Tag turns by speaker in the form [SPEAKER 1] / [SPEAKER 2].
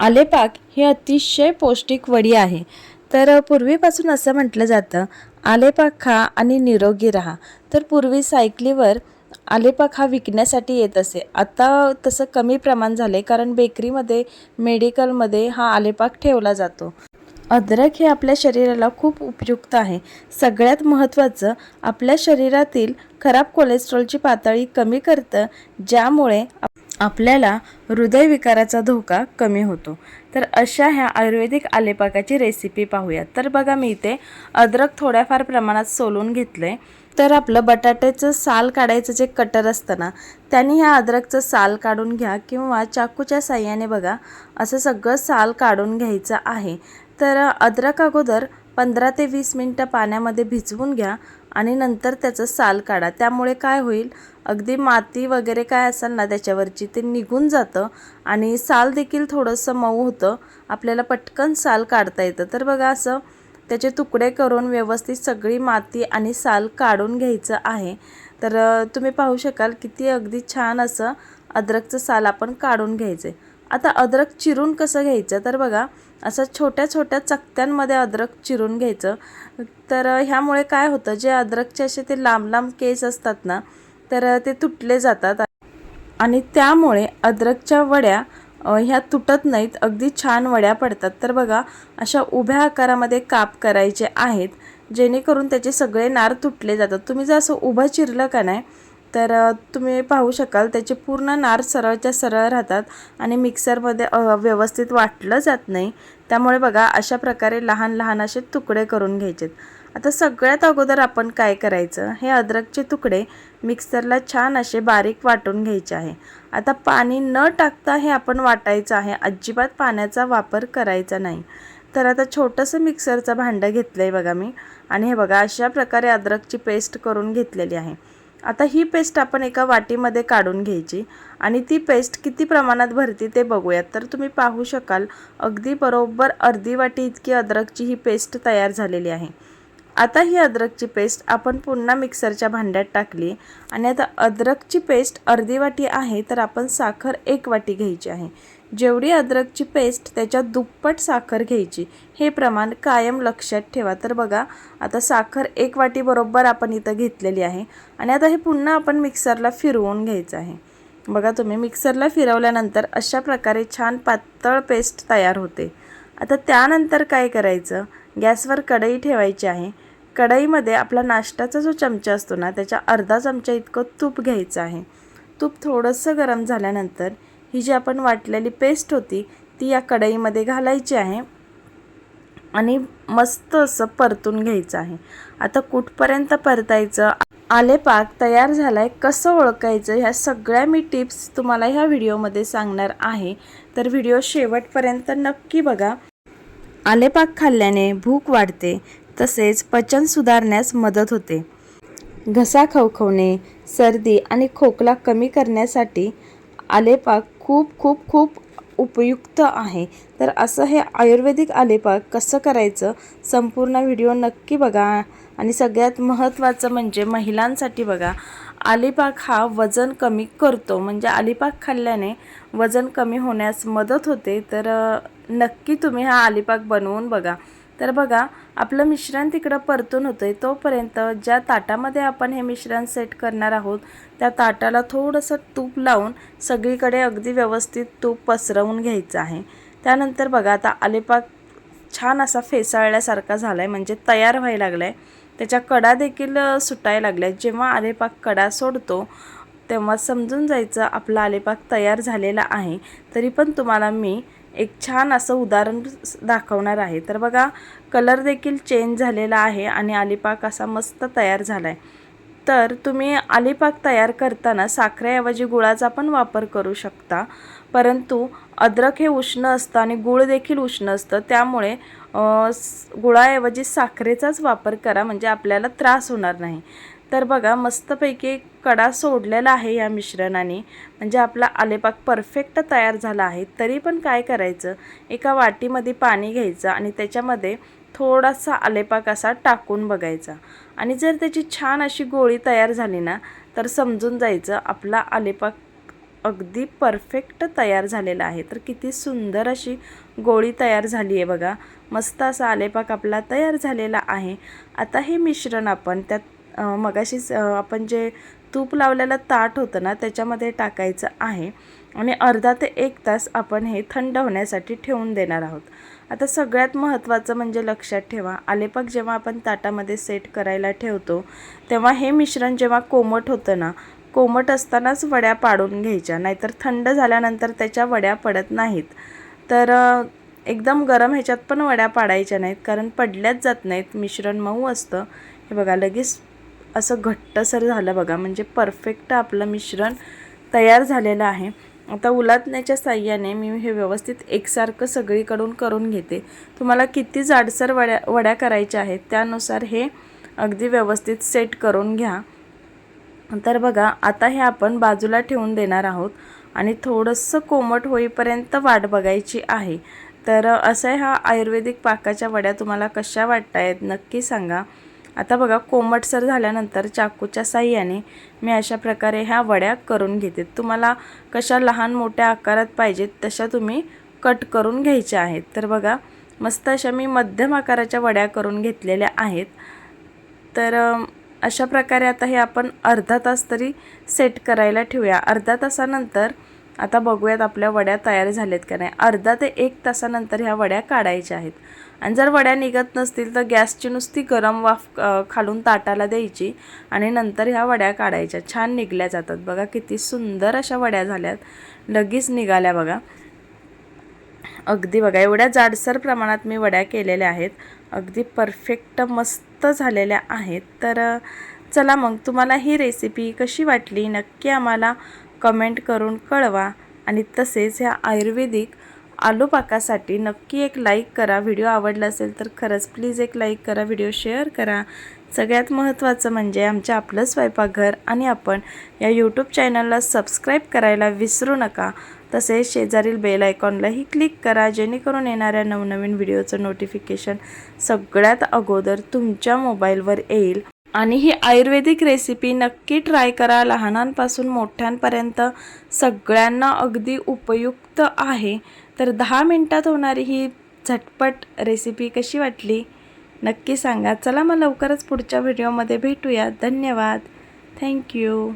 [SPEAKER 1] आलेपाक ही अतिशय पौष्टिक वडी आहे. तर पूर्वीपासून असं म्हटलं जातं आलेपाक खा आणि निरोगी राहा. तर पूर्वी सायकलीवर आलेपाक हा विकण्यासाठी येत असे. आता तसं कमी प्रमाण झाले कारण बेकरीमध्ये मेडिकलमध्ये हा आलेपाक ठेवला जातो. अद्रक हे आपल्या शरीराला खूप उपयुक्त आहे. सगळ्यात महत्त्वाचं आपल्या शरीरातील खराब कोलेस्ट्रॉलची पातळी कमी करतं ज्यामुळे आप- आपल्याला हृदयविकाराचा धोका कमी होतो. तर अशा ह्या आयुर्वेदिक आलेपाकाची रेसिपी पाहूया तर बघा मी इथे अद्रक थोड्याफार प्रमाणात सोलून घेतलं तर आपलं बटाट्याचं साल काढायचं जे कटर असतं ना त्याने ह्या अद्रकचं साल काढून घ्या किंवा चाकूच्या साह्याने बघा असं सगळं साल काढून घ्यायचं आहे. तर अद्रक अगोदर पंधरा ते वीस मिनटं पाण्यामध्ये भिजवून घ्या. आणि नंतर त्याचं साल काढा. त्यामुळे काय होईल? अगदी माती वगैरे काय असेल ना त्याच्यावरची ते निघून जातं आणि साल देखील थोडंसं मऊ होतं. आपल्याला पटकन साल काढता येतं. तर बघा असं त्याचे तुकडे करून व्यवस्थित सगळी माती आणि साल काढून घ्यायचं आहे. तर तुम्ही पाहू शकाल किती अगदी छान असं अद्रकचं साल आपण काढून घ्यायचं आहे आता अद्रक चिरून कसं घ्यायचं? तर बघा असं छोट्या छोट्या चकत्यांमध्ये अद्रक चिरून घ्यायचं. तर ह्यामुळे काय होतं जे अद्रकचे असे ते लांब लांब केस असतात ना तर ते तुटले जातात. आणि त्यामुळे अद्रकच्या वड्या ह्या तुटत नाहीत अगदी छान वड्या पडतात. तर बघा अशा उभ्या आकारामध्ये काप करायचे आहेत जेणेकरून त्याचे सगळे नार तुटले जातात. तुम्ही जर असं उभं चिरलं का नाही तर तुम्ही पाहू शकाल त्याचे पूर्ण नार सरळच्या सरळ राहतात आणि मिक्सरमध्ये व्यवस्थित वाटलं जात नाही. त्यामुळे बघा अशा प्रकारे लहान लहान असे तुकडे करून घ्यायचेत. आता सगळ्यात अगोदर आपण काय करायचं? हे अद्रकचे तुकडे मिक्सरला छान असे बारीक वाटून घ्यायचे आहे. आता पाणी न टाकता हे आपण वाटायचं आहे. अजिबात पाण्याचा वापर करायचा नाही. तर आता छोटंसं मिक्सरचं भांडं घेतलं आहे बघा मी. आणि हे बघा अशा प्रकारे अद्रकची पेस्ट करून घेतलेली आहे. आता ही पेस्ट आपण एका वाटीमध्ये काढून घ्यायची आणि ती पेस्ट किती प्रमाणात भरती ते बघूयात. तर तुम्ही पाहू शकाल अगदी बरोबर अर्धी वाटी इतकी अद्रकची ही पेस्ट तयार झालेली आहे. आता ही अद्रकची पेस्ट आपण पुन्हा मिक्सरच्या भांड्यात टाकली आणि आता अद्रकची पेस्ट अर्धी वाटी आहे तर आपण साखर एक वाटी घ्यायची आहे. जेवढी अद्रकची पेस्ट त्याच्या दुप्पट साखर घ्यायची हे प्रमाण कायम लक्षात ठेवा. तर बघा आता साखर एक वाटी बरोबर आपण इथं घेतलेली आहे आणि आता हे पुन्हा आपण मिक्सरला फिरवून घ्यायचं आहे. बघा तुम्ही मिक्सरला फिरवल्यानंतर अशा प्रकारे छान पातळ पेस्ट तयार होते. आता त्यानंतर काय करायचं? गॅसवर कढई ठेवायची आहे. कढईमध्ये आपला नाश्त्याचा जो चमचा असतो ना त्याच्या अर्धा चमचा इतकं तूप घ्यायचं आहे. तूप थोडंसं गरम झाल्यानंतर ही जी आपण वाटलेली पेस्ट होती ती या कढईमध्ये घालायची आहे आणि मस्त असं परतून घ्यायचं आहे. आता कुठपर्यंत परतायचं? आलेपाक तयार झाला आहे कसं ओळखायचं? ह्या सगळ्या मी टिप्स तुम्हाला ह्या व्हिडिओमध्ये सांगणार आहे. तर व्हिडिओ शेवटपर्यंत नक्की बघा. आलेपाक खाल्ल्याने भूक वाढते तसेच पचन सुधारण्यास मदत होते. घसा खवखवणे सर्दी आणि खोकला कमी करण्यासाठी आलेपाक खूप खूप खूप उपयुक्त आहे. तर असं हे आयुर्वेदिक आलेपाक कसं करायचं संपूर्ण व्हिडिओ नक्की बघा. आणि सगळ्यात महत्त्वाचं म्हणजे महिलांसाठी बघा आलेपाक हा वजन कमी करतो. म्हणजे आलेपाक खाल्ल्याने वजन कमी होण्यास मदत होते. तर नक्की तुम्ही हा आलेपाक बनवून बघा. तर बघा आपलं मिश्रण तिकडं परतून होतं आहे तोपर्यंत ज्या ताटामध्ये आपण हे मिश्रण सेट करणार आहोत त्या ताटाला थोडंसं तूप लावून सगळीकडे अगदी व्यवस्थित तूप पसरवून घ्यायचं आहे. त्यानंतर बघा आता आलेपाक छान असा फेसाळल्यासारखा झाला आहे म्हणजे तयार व्हायला लागला आहे त्याच्या कडा देखील सुटायला लागल्या. जेव्हा आलेपाक कडा सोडतो तेव्हा समजून जायचं आपला आलेपाक तयार झालेला आहे. तरी पण तुम्हाला मी एक छान असं उदाहरण दाखवणार आहे. तर बघा कलर देखील चेंज झालेला आहे आणि आलिपाक असा मस्त तयार झाला आहे तर तुम्ही आलिपाक तयार करताना साखरेऐवजी गुळाचा पण वापर करू शकता. परंतु अद्रक हे उष्ण असतं आणि गुळ देखील उष्ण असतं. त्यामुळे गुळाऐवजी साखरेचाच वापर करा म्हणजे आपल्याला त्रास होणार नाही. तर बघा मस्तपैकी कडा सोडलेला आहे या मिश्रणाने. म्हणजे आपला आलेपाक परफेक्ट तयार झाला आहे. तरी पण काय करायचं? एका वाटीमध्ये पाणी घ्यायचं आणि त्याच्यामध्ये थोडासा आलेपाक असा टाकून बघायचा. आणि जर त्याची छान अशी गोळी तयार झाली ना तर समजून जायचं आपला आलेपाक अगदी परफेक्ट तयार झालेला आहे. तर किती सुंदर अशी गोळी तयार झाली आहे बघा. मस्त असा आलेपाक आपला तयार झालेला आहे. आता हे मिश्रण आपण त्यात मगाशीच आपण जे तूप लावलेलं ताट होतं ना त्याच्यामध्ये टाकायचं आहे. आणि अर्धा ते एक तास आपण हे थंड होण्यासाठी ठेवून देणार आहोत. आता सगळ्यात महत्त्वाचं म्हणजे लक्षात ठेवा आलेपाक जेव्हा आपण ताटामध्ये सेट करायला ठेवतो तेव्हा हे मिश्रण जेव्हा कोमट होतं ना कोमट असतानाच वड्या पाडून घ्यायच्या नाहीतर थंड झाल्यानंतर त्याच्या वड्या पडत नाहीत. तर एकदम गरम ह्याच्यात पण वड्या पाडायच्या नाहीत कारण पडल्याच जात नाहीत मिश्रण मऊ असतं. हे बघा लगेच असं घट्टसर झालं बघा. म्हणजे परफेक्ट आपलं मिश्रण तयार झालेलं आहे. आता उलाटण्याच्या साह्याने मी हे व्यवस्थित एकसारखं सगळीकडून करून घेते. तुम्हाला किती जाडसर वड्या वड्या करायच्या आहेत त्यानुसार हे अगदी व्यवस्थित सेट करून घ्या. तर बघा आता हे आपण बाजूला ठेवून देणार आहोत आणि थोडंसं कोमट होईपर्यंत वाट बघायची आहे. तर असं ह्या आयुर्वेदिक पाकाच्या वड्या तुम्हाला कशा वाटतायत नक्की सांगा. आता बघा कोमटसर झाल्यानंतर चाकूच्या साह्याने मी अशा प्रकारे ह्या वड्या करून घेते. तुम्हाला कशा लहान मोठ्या आकारात पाहिजेत तशा तुम्ही कट करून घ्यायच्या आहेत. तर बघा मस्त अशा मी मध्यम आकाराच्या वड्या करून घेतलेल्या आहेत. तर अशा प्रकारे आता हे आपण अर्धा तास तरी सेट करायला ठेवूया. अर्धा तासानंतर आता बघूयात आपल्या वड्या तयार झाल्यात का नाही. अर्धा ते एक तासानंतर ह्या वड्या काढायच्या आहेत. आणि जर वड्या निघत नसतील तर गॅसची नुसती गरम वाफ खालून ताटाला द्यायची आणि नंतर ह्या वड्या काढायच्या. छान निघल्या जातात बघा किती सुंदर अशा वड्या झाल्यात. लगेच निघाल्या बघा. अगदी बघा एवढ्या जाडसर प्रमाणात मी वड्या केलेल्या आहेत. अगदी परफेक्ट मस्त झालेल्या आहेत. तर चला मग तुम्हाला ही रेसिपी कशी वाटली नक्की आम्हाला कमेंट करून कळवा. आणि तसेच ह्या आयुर्वेदिक आलू पाकासाठी नक्की एक लाईक करा. व्हिडिओ आवडला असेल तर खरंच प्लीज एक लाईक करा. व्हिडिओ शेअर करा. सगळ्यात महत्त्वाचं म्हणजे आमच्या आपलं स्वयंपाकघर आणि आपण या यूट्यूब चॅनलला सबस्क्राईब करायला विसरू नका. तसेच शेजारील बेल आयकॉनलाही क्लिक करा. जेणेकरून येणाऱ्या नवनवीन व्हिडिओचं नोटिफिकेशन सगळ्यात अगोदर तुमच्या मोबाईलवर येईल. आणि ही आयुर्वेदिक रेसिपी नक्की ट्राय करा. लहानांपासून मोठ्यांपर्यंत सगळ्यांना अगदी उपयुक्त आहे. तर दहा मिनटात होणारी ही झटपट रेसिपी कशी वाटली? नक्की सांगा. चला मग लवकरच पुढच्या व्हिडिओमध्ये भेटूया. धन्यवाद. थँक्यू